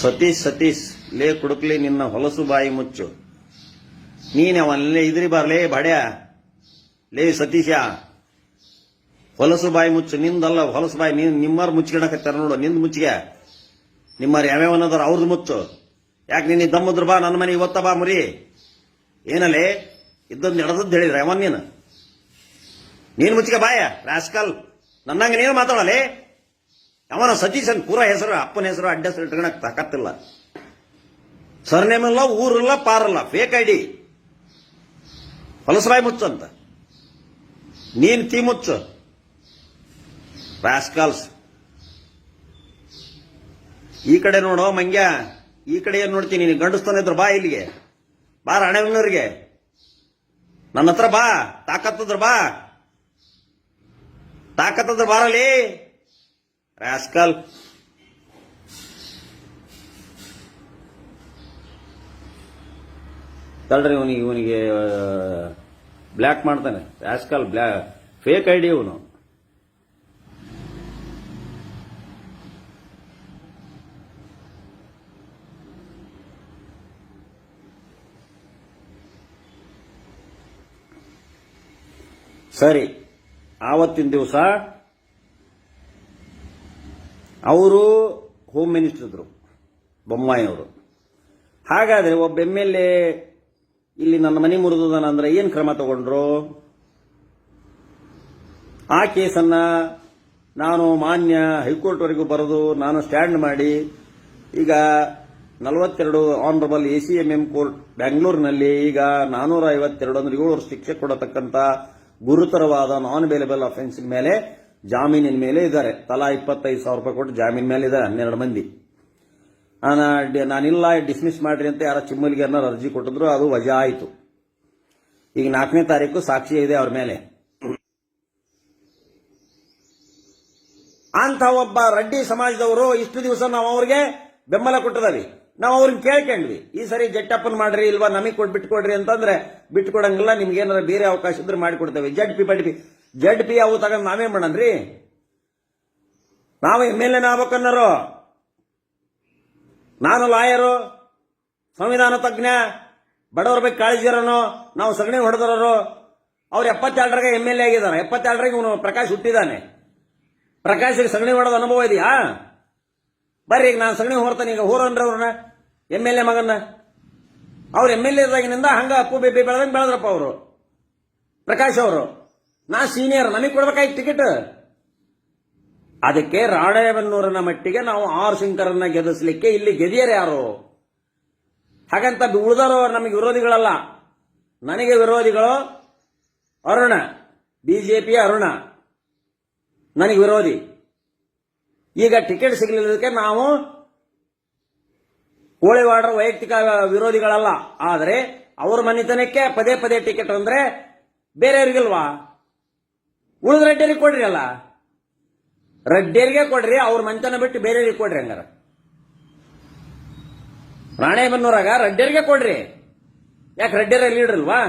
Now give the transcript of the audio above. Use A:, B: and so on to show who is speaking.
A: ಸತೀಶ್ ಸತೀಶ್, ಲೇ ಕುಡುಕ್ಲಿ ನಿನ್ನ ಹೊಲಸು ಬಾಯಿ ಮುಚ್ಚು. ನೀನ್ ಅವನಲ್ಲೇ ಇದ್ರಿ ಬರ್ಲೇ ಬಡ್ಯ. ಲೇ ಸತೀಶ. ಹೊಲಸು ಬಾಯಿ ಮುಚ್ಚು. ನಿಂದಲ್ಲ ಹೊಲಸು ಬಾಯಿ, ನೀನ್ ನಿಮ್ಮರ್ ಮುಚ್ಕೊಳಕತ್ತಾರ ನೋಡು, ನಿಂದ್ ಮುಚ್ಚಿಗೆ. ನಿಮ್ಮರ್ ಯಾವ್ಯಾವ ಅನ್ನೋದಾರ ಅವ್ರದ್ದು ಮುಚ್ಚು. ಯಾಕೆ ನಿನ್ನ ದಮ್ಮದ್ರ ಬಾ ನನ್ನ ಮನೆ ಇವತ್ತ ಬಾ ಮುರಿ. ಏನಲ್ಲೇ ಇದ್ದದ್ ನಡೆದದ್ದು ಹೇಳಿದ್ರ ಅವನ್ ನೀನು? ನೀನ್ ಮುಚ್ಚಿಗೆ ಬಾಯ, ರಾಸ್ಕಲ್. ನನ್ನಂಗೆ ನೀನು ಮಾತಾಡಲೇ ಅವನ ಸತೀಶನ್ ಪೂರ ಹೆಸರು, ಅಪ್ಪನ ಹೆಸರು, ಅಡ್ಡ ಹೆಸರು ಇಟ್ಕೊಳಕ್ ತಾಕತ್ತಿಲ್ಲ. ಸರ್ನೇಮ್ ಇಲ್ಲ ಊರಿಲ್ಲ, ಪಾರಲ್ಲ ಫೇಕ್ ಐಡಿ ಹೊಲಸರಾಯ್ ಮುಚ್ಚು ಅಂತ. ನೀನ್ ತೀ ಮುಚ್ಚು. ರಾಸ್ಕಾಲ್ಸ್. ಈ ಕಡೆ ನೋಡೋ ಮಂಗ್ಯ, ಈ ಕಡೆ ಏನ್ ನೋಡ್ತೀನಿ ನೀನು? ಗಂಡಸ್ತಾನೆ ಇದ್ರ ಬಾ ಇಲ್ಲಿಗೆ. ಬಾ ರಾಣೆಬೆನ್ನೂರಿಗೆ. ನನ್ನ ಹತ್ರ ಬಾ, ತಾಕತ್ತದ್ರ ಬಾ. ತಾಕತ್ತದ್ರ ಬಾರಲ್ಲಿ. ರಾಸ್ಕಲ್ ತಡ್ರಿ ಇವನಿಗೆ ಇವನಿಗೆ ಬ್ಲ್ಯಾಕ್ ಮಾಡ್ತಾನೆ. ರಾಸ್ಕಲ್ ಬ್ಲ್ಯಾ ಫೇಕ್ ಐಡಿ ಇವನು. ಸರಿ ಆವತ್ತಿನ ದಿವಸ ಅವರು ಹೋಮ್ ಮಿನಿಸ್ಟರ್ ಇದ್ರು ಬೊಮ್ಮಾಯಿ ಅವರು ಹಾಗಾದ್ರೆ ಒಬ್ಬ ಎಂ ಎಲ್ ಎ ಇಲ್ಲಿ ನನ್ನ ಮನೆ ಮುರಿದನ ಅಂದ್ರೆ ಏನ್ ಕ್ರಮ ತಗೊಂಡ್ರು? ಆ ಕೇಸನ್ನ ನಾನು ಮಾನ್ಯ ಹೈಕೋರ್ಟ್ ವರೆಗೂ ಬರೆದು ನಾನು ಸ್ಟ್ಯಾಂಡ್ ಮಾಡಿ ಈಗ ನಲವತ್ತೆರಡು honourable A C M M court ಬ್ಯಾಂಗ್ಳೂರಿನಲ್ಲಿ ಈಗ ನಾನೂರ ಐವತ್ತೆರಡು ಅಂದ್ರೆ ಏಳು ವರ್ಷ ಶಿಕ್ಷೆ ಕೊಡತಕ್ಕಂತ ಗುರುತರವಾದ ನಾನ್ ಬೇಲೆಬಲ್ ಅಫೆನ್ಸ್ ಮೇಲೆ ಜಾಮೀನಿನ ಮೇಲೆ ಇದ್ದಾರೆ. ತಲಾ ಇಪ್ಪತ್ತೈದು ಸಾವಿರ ರೂಪಾಯಿ ಕೊಟ್ಟು ಜಾಮೀನ್ ಮೇಲೆ ಇದ್ದಾರೆ, ಹನ್ನೆರಡು ಮಂದಿ. ನಾನಿಲ್ಲ, ಡಿಸ್ಮಿಸ್ ಮಾಡ್ರಿ ಅಂತ ಯಾರೋ ಚಿಮ್ಮಲಿಗೆ ಅನ್ನೋರು ಅರ್ಜಿ ಕೊಟ್ಟಿದ್ರು, ಅದು ವಜಾ ಆಯಿತು. ಈಗ ನಾಲ್ಕನೇ ತಾರೀಕು ಸಾಕ್ಷಿ ಇದೆ ಅವ್ರ ಮೇಲೆ. ಅಂತ ಒಬ್ಬ ರೆಡ್ಡಿ ಸಮಾಜದವರು ಇಷ್ಟು ದಿವಸ ನಾವು ಅವ್ರಿಗೆ ಬೆಂಬಲ ಕೊಟ್ಟಿದವಿ. ನಾವು ಅವ್ರನ್ನ ಕೇಳ್ಕೊಂಡ್ವಿ. ಈ ಸರಿ ಜಟ್ಟಪ್ಪನ್ ಮಾಡ್ರಿ ಇಲ್ವಾ, ನಮಗೆ ಕೊಟ್ಟು ಬಿಟ್ಕೊಡ್ರಿ ಅಂತಂದ್ರೆ ಬಿಟ್ಕೊಡಂಗಿಲ್ಲ ನಿಮ್ಗೆ ಏನಾರ ಬೇರೆ ಅವಕಾಶ ಇದ್ರೆ ಮಾಡಿಕೊಡ್ತೇವೆ. ಜಡ್ ಪಿ ಬಡ್ ಜಡ್ ಪಿ ಅವು ತಗೊಂಡು ನಾವೇ ಮಾಡನ್ರಿ? ನಾವು ಎಂ ಎಲ್ ಎನ ಆಗ್ಬೇಕನ್ನರು. ನಾನು ಲಾಯರು, ಸಂವಿಧಾನ ತಜ್ಞ, ಬಡವರ ಬಗ್ಗೆ ಕಾಳಜಿ ಇರೋನು, ನಾವು ಸಗಣಿ ಹೊಡೆದ್ರೋ ಅವ್ರು ಎಪ್ಪತ್ತೆರಡರಾಗ ಎಂ ಎಲ್ ಎ ಆಗಿದ್ದಾನೆ. ಎಪ್ಪತ್ತೆರಡರಾಗ ಇವನು ಪ್ರಕಾಶ್ ಹುಟ್ಟಿದ್ದಾನೆ ಪ್ರಕಾಶಿಗೆ ಸಗಣಿ ಹೊಡೆದ ಅನುಭವ ಇದೆಯಾ? ಬರ್ರಿ, ಈಗ ನಾನು ಸಗಣಿ ಹೊಡ್ತಾನೆ ಈಗ ಹೋರನ್ರಿ ಅವ್ರನ್ನ, ಎಂ ಎಲ್ ಎ ಮಗನ್ನ. ಅವ್ರು ಎಂ ಎಲ್ ಎದಾಗಿನಿಂದ ಹಂಗ ಅಪ್ಪು ಬೇಬಿ ಬೆಳೆದಂಗೆ ಬೆಳೆದ್ರಪ್ಪ ಅವರು. ಪ್ರಕಾಶ್ ಅವರು. ನಾ ಸೀನಿಯರ್ ನಮಗೆ ಕೊಡ್ಬೇಕಾಯ್ತು ಟಿಕೆಟ್ ಅದಕ್ಕೆ ರಾಣೇಬೆನ್ನೂರನ ಮಟ್ಟಿಗೆ ನಾವು ಆರ್ ಶಂಕರನ್ನ ಗೆದಸ್ಲಿಕ್ಕೆ ಇಲ್ಲಿ ಗೆದಿಯರು ಯಾರು? ಹಾಗಂತ ಉಳಿದವರು ನಮಗೆ ವಿರೋಧಿಗಳಲ್ಲ. ನನಗೆ ವಿರೋಧಿಗಳು ಅರುಣ ಬಿಜೆಪಿ ಅರುಣ. ನನಗೆ ವಿರೋಧಿ. ಈಗ ಟಿಕೆಟ್ ಸಿಗಲಿಲ್ಲದಕ್ಕೆ ನಾವು ಕೋಳಿವಾಡರ ವೈಯಕ್ತಿಕ ವಿರೋಧಿಗಳಲ್ಲ. ಆದರೆ ಅವ್ರ ಮನೆತನಕ್ಕೆ ಪದೇ ಪದೇ ಟಿಕೆಟ್ ಅಂದ್ರೆ ಬೇರೆಯವ್ರಿಗಿಲ್ವಾ? ಉಳಿದ ರೆಡ್ಡಿಯರಿಗೆ ಕೊಡ್ರಿ ಅಲ್ಲ? ರೆಡ್ಡಿಯರಿಗೆ ಕೊಡ್ರಿ, ಅವ್ರ ಮಂಚನ ಬಿಟ್ಟು ಬೇರೆಯವ್ರಿಗೆ ಕೊಡ್ರಿ ಹಂಗಾರ. ರಾಣೆಬೆನ್ನೂರಾಗ ರೆಡ್ಡಿಯರಿಗೆ ಕೊಡ್ರಿ. ಯಾಕೆ ರೆಡ್ಡಿಯರ ಲೀಡರ್ ಇಲ್ವಾ